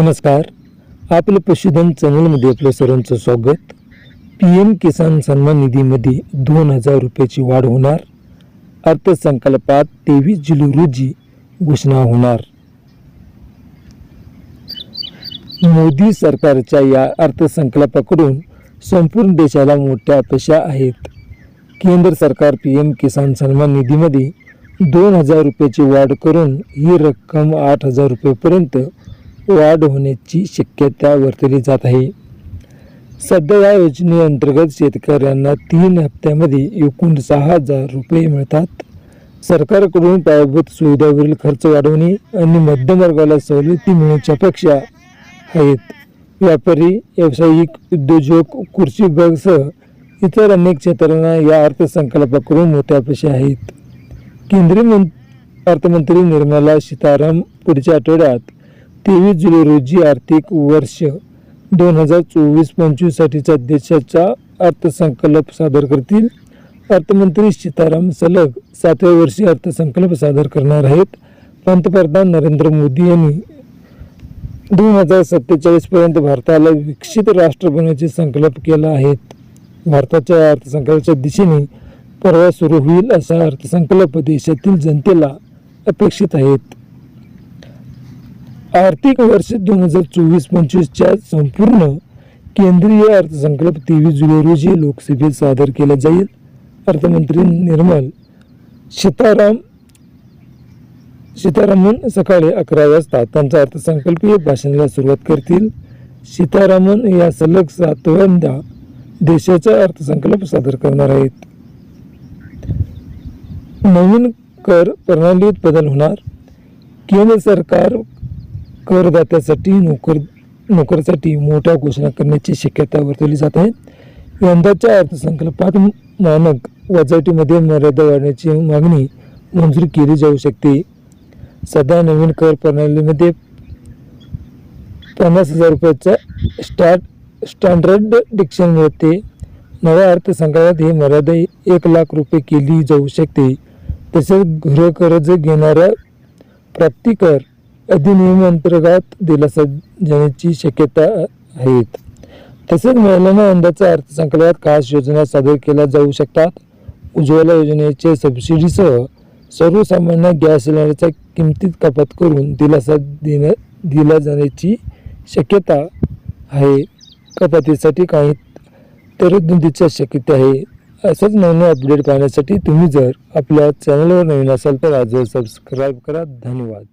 नमस्कार. आपलं पशुधन चॅनलमध्ये आपलं सर्वांचं स्वागत. पी एम किसान सन्मान निधीमध्ये दोन हजार रुपयाची वाढ होणार. अर्थसंकल्पात तेवीस जुलै रोजी घोषणा होणार. मोदी सरकारच्या या अर्थसंकल्पाकडून संपूर्ण देशाला मोठ्या अपेक्षा आहेत. केंद्र सरकार पी एम किसान सन्मान निधीमध्ये दोन हजार रुपयाची वाढ करून ही रक्कम आठ हजार रुपयेपर्यंत वाढ होण्याची शक्यता वर्तवली जात आहे. सध्या या योजनेअंतर्गत शेतकऱ्यांना तीन हप्त्यामध्ये एकूण सहा हजार रुपये मिळतात. सरकारकडून पायाभूत सुविधावरील खर्च वाढवणे आणि मध्यमवर्गाला सवलती मिळण्याच्या अपेक्षा आहेत. व्यापारी व्यावसायिक उद्योजक कृषी विभागासह इतर अनेक क्षेत्रांना या अर्थसंकल्पाकडून मोठ्या अपेक्षा आहेत. केंद्रीय मं अर्थमंत्री निर्मला सीताराम पुढच्या आठवड्यात तेवीस जुलै रोजी आर्थिक वर्ष दोन हजार चोवीस पंचवीससाठीचा देशाचा अर्थसंकल्प सादर करतील. अर्थमंत्री सीताराम सलग सातव्या वर्षी अर्थसंकल्प सादर करणार आहेत. पंतप्रधान नरेंद्र मोदी यांनी दोन हजार सत्तेचाळीसपर्यंत भारताला विकसित राष्ट्र बनवण्याचे संकल्प केला आहे. भारताच्या अर्थसंकल्पाच्या दिशेने परवा सुरू होईल असा अर्थसंकल्प देशातील जनतेला अपेक्षित आहेत. आर्थिक वर्ष दोन हजार चोवीस पंचवीसच्या संपूर्ण केंद्रीय अर्थसंकल्प तेवीस जुलै रोजी लोकसभेत सादर केला जाईल. अर्थमंत्री निर्मल सीताराम सीतारामन सकाळी अकरा वाजता त्यांचा अर्थसंकल्पीय भाषणाला सुरुवात करतील. सीतारामन या सलग सातव्यांदा देशाचा अर्थसंकल्प सादर करणार आहेत. नवीन कर प्रणालीत बदल होणार. केंद्र सरकार करदात्यासाठी नोकर नोकरीसाठी मोठ्या घोषणा करण्याची शक्यता वर्तवली जात आहे. यंदाच्या अर्थसंकल्पात मानक वजावटीमध्ये मर्यादा वाढण्याची मागणी मंजूर केली जाऊ शकते. सध्या नवीन कर प्रणालीमध्ये पन्नास हजार रुपयाचा स्टार्ट स्टँडर्ड डिक्शन मिळते. नव्या अर्थसंकल्पात ही मर्यादा एक लाख रुपये केली जाऊ शकते. तसेच गृहकर्ज घेणाऱ्या प्राप्तिकर अधिनियम अंतर्गत दिलासा देण्याची शक्यता आहेत. तसेच महिलांना यंदाच्या अर्थसंकल्पात खास योजना सादर केल्या जाऊ शकतात. उज्ज्वला योजनेचे सबसिडीसह सर्वसामान्य गॅस सिलेंडरच्या किमतीत कपात करून दिलासा देण्या दिला जाण्याची शक्यता आहे. कपातीसाठी काही तरतुदीच्या शक्यता आहे. असंच नवीन अपडेट पाहण्यासाठी तुम्ही जर आपल्या चॅनलवर नवीन असाल तर आज सबस्क्राईब करा. धन्यवाद.